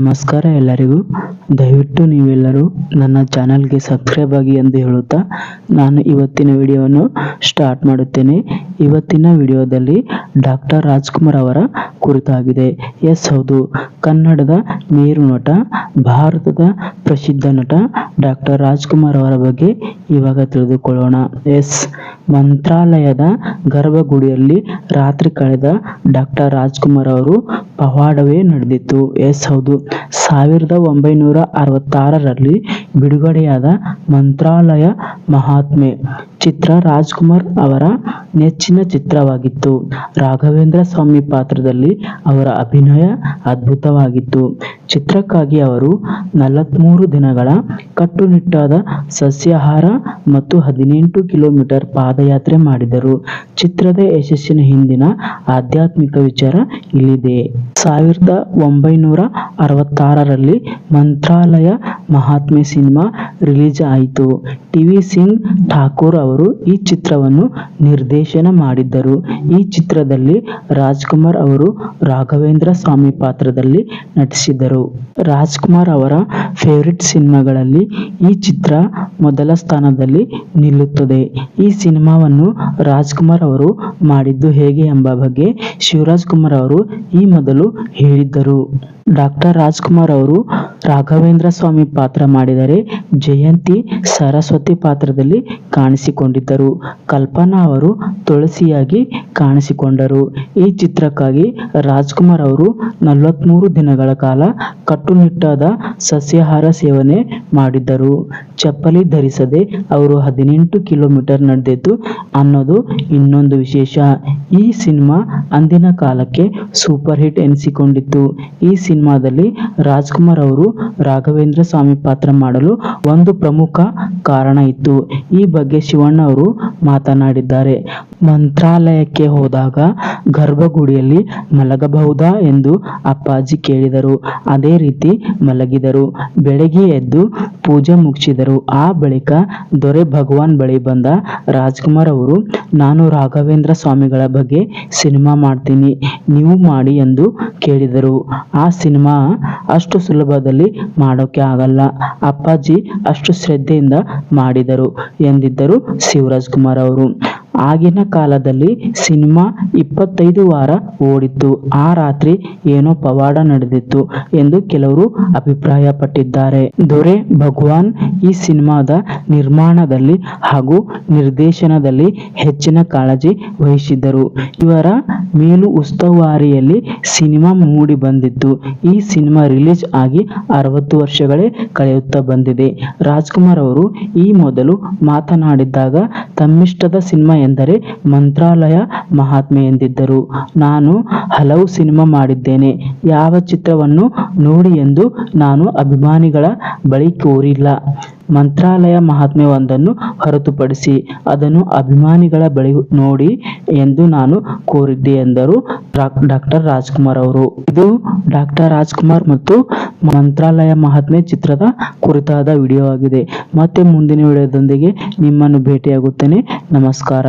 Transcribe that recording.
ನಮಸ್ಕಾರ ಎಲ್ಲರಿಗೂ. ದಯವಿಟ್ಟು ನೀವೆಲ್ಲರೂ ನನ್ನ ಚಾನಲ್ಗೆ ಸಬ್ಸ್ಕ್ರೈಬ್ ಆಗಿ ಎಂದು ಹೇಳುತ್ತಾ ನಾನು ಇವತ್ತಿನ ವಿಡಿಯೋವನ್ನು ಸ್ಟಾರ್ಟ್ ಮಾಡುತ್ತೇನೆ. ಇವತ್ತಿನ ವಿಡಿಯೋದಲ್ಲಿ ಡಾಕ್ಟರ್ ರಾಜ್ಕುಮಾರ್ ಅವರ ಕುರಿತಾಗಿದೆ. ಎಸ್, ಹೌದು. ಕನ್ನಡದ ಮೇರು ನಟ, ಭಾರತದ ಪ್ರಸಿದ್ಧ ನಟ ಡಾಕ್ಟರ್ ರಾಜ್ಕುಮಾರ್ ಅವರ ಬಗ್ಗೆ ಇವಾಗ ತಿಳಿದುಕೊಳ್ಳೋಣ. ಎಸ್ ಮಂತ್ರಾಲಯದ ಗರ್ಭಗುಡಿಯಲ್ಲಿ ರಾತ್ರಿ ಕಳೆದ ಡಾಕ್ಟರ್ ರಾಜ್ಕುಮಾರ್ ಅವರು ಪವಾಡವೇ ನಡೆದಿತ್ತು. ಎಸ್, ಹೌದು. ಸಾವಿರದ ಒಂಬೈನೂರ ಅರವತ್ತಾರರಲ್ಲಿ ಬಿಡುಗಡೆಯಾದ ಮಂತ್ರಾಲಯ ಮಹಾತ್ಮೆ ಚಿತ್ರ ರಾಜ್ಕುಮಾರ್ ಅವರ ನೆಚ್ಚಿನ ಚಿತ್ರವಾಗಿತ್ತು. ರಾಘವೇಂದ್ರ ಸ್ವಾಮಿ ಪಾತ್ರದಲ್ಲಿ ಅವರ ಅಭಿನಯ ಅದ್ಭುತವಾಗಿತ್ತು. ಚಿತ್ರಕ್ಕಾಗಿ ಅವರು ನಲವತ್ತ್ಮೂರು ದಿನಗಳ ಕಟ್ಟುನಿಟ್ಟಾದ ಸಸ್ಯಾಹಾರ ಮತ್ತು ಹದಿನೆಂಟು ಕಿಲೋಮೀಟರ್ ಪಾದಯಾತ್ರೆ ಮಾಡಿದರು. ಚಿತ್ರದ ಯಶಸ್ಸಿನ ಹಿಂದಿನ ಆಧ್ಯಾತ್ಮಿಕ ವಿಚಾರ ಇಲ್ಲಿದೆ. ಸಾವಿರದ ಒಂಬೈನೂರ ಅರವತ್ತಾರರಲ್ಲಿ ಮಂತ್ರಾಲಯ ಮಹಾತ್ಮೆ ಸಿನಿಮಾ ರಿಲೀಸ್ ಆಯಿತು. ಟಿವಿ ಸಿಂಗ್ ಠಾಕೂರ್ ಅವರು ಈ ಚಿತ್ರವನ್ನು ನಿರ್ದೇಶನ ಮಾಡಿದ್ದರು. ಈ ಚಿತ್ರದಲ್ಲಿ ರಾಜ್ಕುಮಾರ್ ಅವರು ರಾಘವೇಂದ್ರ ಸ್ವಾಮಿ ಪಾತ್ರದಲ್ಲಿ ನಟಿಸಿದರು ರಾಜ್ಕುಮಾರ್ ಅವರ ಫೇವರಿಟ್ ಸಿನಿಮಾಗಳಲ್ಲಿ ಈ ಚಿತ್ರ ಮೊದಲ ಸ್ಥಾನದಲ್ಲಿ ನಿಲ್ಲುತ್ತದೆ. ಈ ಸಿನಿಮಾವನ್ನು ರಾಜ್ಕುಮಾರ್ ಅವರು ಮಾಡಿದ್ದು ಹೇಗೆ ಎಂಬ ಬಗ್ಗೆ ಶಿವರಾಜ್ ಕುಮಾರ್ ಅವರು ಈ ಮೊದಲು ಹೇಳಿದ್ದರು. ಡಾಕ್ಟರ್ ರಾಜ್ಕುಮಾರ್ ಅವರು ರಾಘವೇಂದ್ರ ಸ್ವಾಮಿ ಪಾತ್ರ ಮಾಡಿದರೆ ಜಯಂತಿ ಸರಸ್ವತಿ ಪಾತ್ರದಲ್ಲಿ ಕಾಣಿಸಿಕೊಂಡಿದ್ದರು. ಕಲ್ಪನಾ ಅವರು ತುಳಸಿಯಾಗಿ ಕಾಣಿಸಿಕೊಂಡರು. ಈ ಚಿತ್ರಕ್ಕಾಗಿ ರಾಜ್ಕುಮಾರ್ ಅವರು ನಲವತ್ತ್ಮೂರು ದಿನಗಳ ಕಾಲ ಕಟ್ಟುನಿಟ್ಟಾದ ಸಸ್ಯಾಹಾರ ಸೇವನೆ ಮಾಡಿದ್ದರು. ಚಪ್ಪಲಿ ಧರಿಸದೆ ಅವರು ಹದಿನೆಂಟು ಕಿಲೋಮೀಟರ್ ನಡೆದಿತ್ತು ಅನ್ನೋದು ಇನ್ನೊಂದು ವಿಶೇಷ. ಈ ಸಿನಿಮಾ ಅಂದಿನ ಕಾಲಕ್ಕೆ ಸೂಪರ್ ಹಿಟ್ ಎನಿಸಿಕೊಂಡಿತ್ತು. ಈ ಸಿನಿಮಾದಲ್ಲಿ ರಾಜ್ಕುಮಾರ್ ಅವರು ರಾಘವೇಂದ್ರ ಸ್ವಾಮಿ ಪಾತ್ರ ಮಾಡಲು ಒಂದು ಪ್ರಮುಖ ಕಾರಣ ಇತ್ತು. ಈ ಬಗ್ಗೆ ಶಿವಣ್ಣ ಅವರು ಮಾತನಾಡಿದ್ದಾರೆ. ಮಂತ್ರಾಲಯಕ್ಕೆ ಹೋದಾಗ ಗರ್ಭಗುಡಿಯಲ್ಲಿ ಮಲಗಬಹುದಾ ಎಂದು ಅಪ್ಪಾಜಿ ಕೇಳಿದರು. ಅದೇ ರೀತಿ ಮಲಗಿದರು. ಬೆಳಗ್ಗೆ ಎದ್ದು ಪೂಜೆ ಮುಗಿಸಿದರು. ಆ ಬಳಿಕ ದೊರೆ ಭಗವಾನ್ ಬಳಿ ಬಂದ ರಾಜ್ಕುಮಾರ್ ಅವರು, ನಾನು ರಾಘವೇಂದ್ರ ಸ್ವಾಮಿಗಳ ಬಗ್ಗೆ ಸಿನಿಮಾ ಮಾಡ್ತೀನಿ, ನೀವು ಮಾಡಿ ಎಂದು ಕೇಳಿದರು. ಆ ಸಿನಿಮಾ ಅಷ್ಟು ಸುಲಭದಲ್ಲಿ ಮಾಡೋಕೆ ಆಗಲ್ಲ. ಅಪ್ಪಾಜಿ ಅಷ್ಟು ಶ್ರದ್ಧೆಯಿಂದ ಮಾಡಿದರು ಎಂದಿದ್ದರು ಶಿವರಾಜ್ ಕುಮಾರ್ ಅವರು. ಆಗಿನ ಕಾಲದಲ್ಲಿ ಸಿನಿಮಾ ಇಪ್ಪತ್ತೈದು ವಾರ ಓಡಿತ್ತು. ಆ ರಾತ್ರಿ ಏನೋ ಪವಾಡ ನಡೆದಿತ್ತು ಎಂದು ಕೆಲವರು ಅಭಿಪ್ರಾಯಪಟ್ಟಿದ್ದಾರೆ. ದೊರೆ ಭಗವಾನ್ ಈ ಸಿನಿಮಾದ ನಿರ್ಮಾಣದಲ್ಲಿ ಹಾಗೂ ನಿರ್ದೇಶನದಲ್ಲಿ ಹೆಚ್ಚಿನ ಕಾಳಜಿ ವಹಿಸಿದ್ದರು. ಇವರ ಮೇಲು ಉಸ್ತುವಾರಿಯಲ್ಲಿ ಸಿನಿಮಾ ಮೂಡಿ ಬಂದಿತ್ತು. ಈ ಸಿನಿಮಾ ರಿಲೀಸ್ ಆಗಿ ಅರವತ್ತು ವರ್ಷಗಳೇ ಕಳೆಯುತ್ತಾ ಬಂದಿದೆ. ರಾಜ್ಕುಮಾರ್ ಅವರು ಈ ಮೊದಲು ಮಾತನಾಡಿದ್ದಾಗ ತಮ್ಮಿಷ್ಟದ ಸಿನಿಮಾ ಎಂದರೆ ಮಂತ್ರಾಲಯ ಮಹಾತ್ಮೆ ಎಂದಿದ್ದರು. ನಾನು ಹಲವು ಸಿನಿಮಾ ಮಾಡಿದ್ದೇನೆ. ಯಾವ ಚಿತ್ರವನ್ನು ನೋಡಿ ಎಂದು ನಾನು ಅಭಿಮಾನಿಗಳ ಬಳಿ ಕೋರಿಲ್ಲ. ಮಂತ್ರಾಲಯ ಮಹಾತ್ಮೆ ಒಂದನ್ನು ಹೊರತುಪಡಿಸಿ ಅದನ್ನು ಅಭಿಮಾನಿಗಳ ಬಳಿ ನೋಡಿ ಎಂದು ನಾನು ಕೋರಿದ್ದೆ ಎಂದರು ಡಾಕ್ಟರ್ ರಾಜ್ಕುಮಾರ್ ಅವರು. ಇದು ಡಾಕ್ಟರ್ ರಾಜ್ಕುಮಾರ್ ಮತ್ತು ಮಂತ್ರಾಲಯ ಮಹಾತ್ಮೆ ಚಿತ್ರದ ಕುರಿತಾದ ವಿಡಿಯೋ ಆಗಿದೆ. ಮತ್ತೆ ಮುಂದಿನ ವಿಡಿಯೋದೊಂದಿಗೆ ನಿಮ್ಮನ್ನು ಭೇಟಿಯಾಗುತ್ತೇನೆ. ನಮಸ್ಕಾರ.